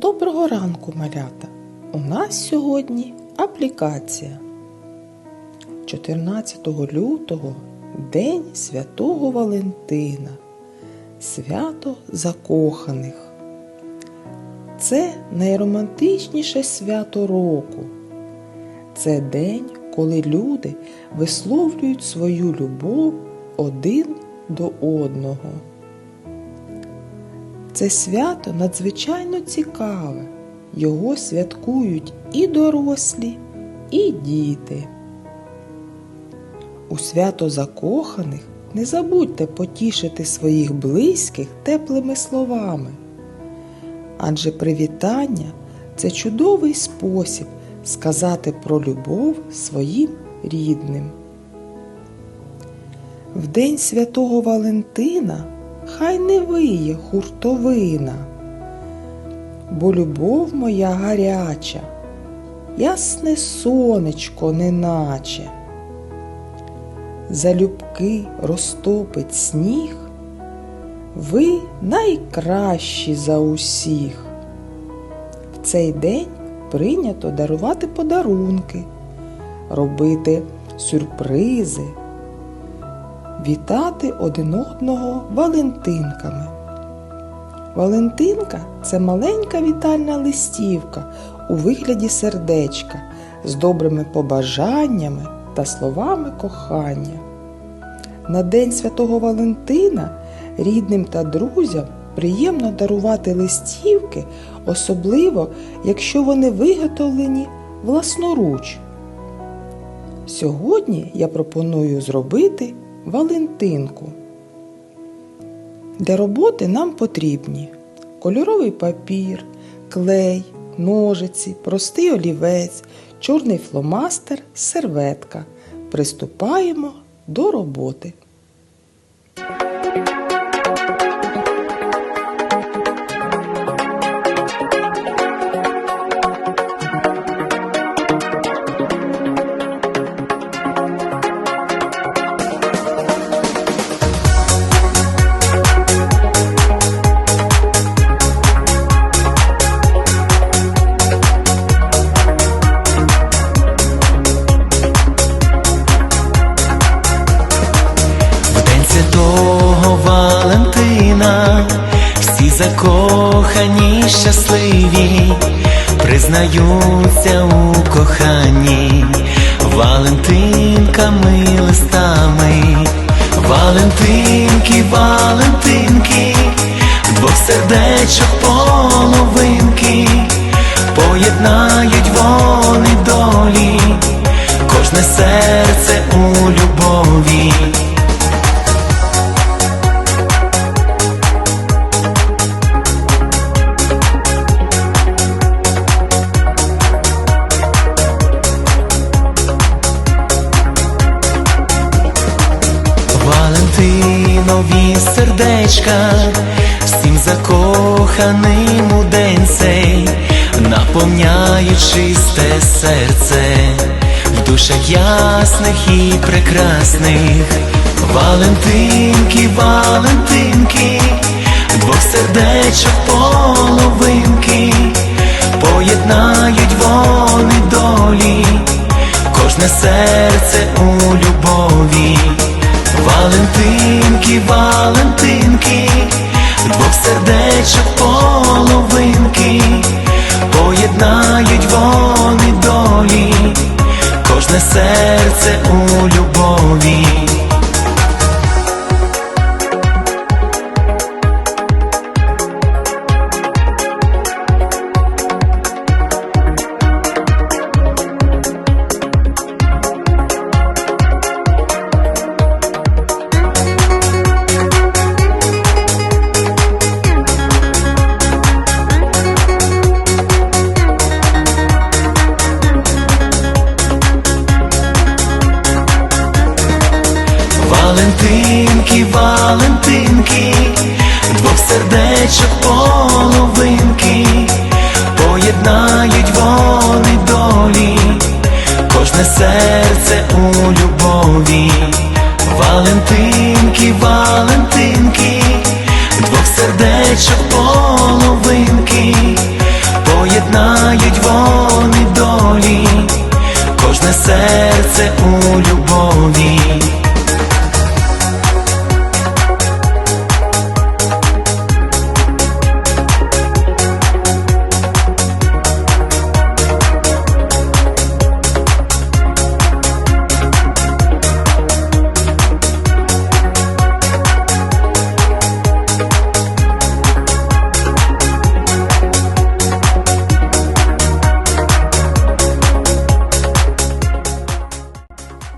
Доброго ранку, малята! У нас сьогодні аплікація. 14 лютого День Святого Валентина. Свято закоханих. Це найромантичніше свято року. Це день, коли люди висловлюють свою любов один до одного. Це свято надзвичайно цікаве. Його святкують і дорослі, і діти. У свято закоханих не забудьте потішити своїх близьких теплими словами. Адже привітання це чудовий спосіб сказати про любов своїм рідним. В день святого Валентина хай не виє хуртовина, бо любов моя гаряча, ясне сонечко неначе. Залюбки розтопить сніг, ви найкращі за усіх. В цей день прийнято дарувати подарунки, робити сюрпризи вітати один одного Валентинками. Валентинка це маленька вітальна листівка у вигляді сердечка з добрими побажаннями та словами кохання. На День Святого Валентина рідним та друзям приємно дарувати листівки, особливо, якщо вони виготовлені власноруч. Сьогодні я пропоную зробити Валентинку. Для роботи нам потрібні кольоровий папір, клей, ножиці, простий олівець, чорний фломастер, серветка. Приступаємо до роботи. Закохані щасливі, признаються у коханні Валентинками листами, Валентинки, Валентинки, двох сердечок половинки, поєднають вони долі, кожне серце у любові. Валентинові сердечка, всім закоханим у день цей, наповняють чисте серце, в душах ясних і прекрасних. Валентинки, Валентинки, двох сердечок половинки, поєднають вони долі, кожне серце у любові. Валентинки, Валентинки, двох сердечок половинки, поєднають вони долі, кожне серце у любові. Сердечок половинки, поєднають вони долі, кожне серце у любові. Валентинки, Валентинки, двох сердечок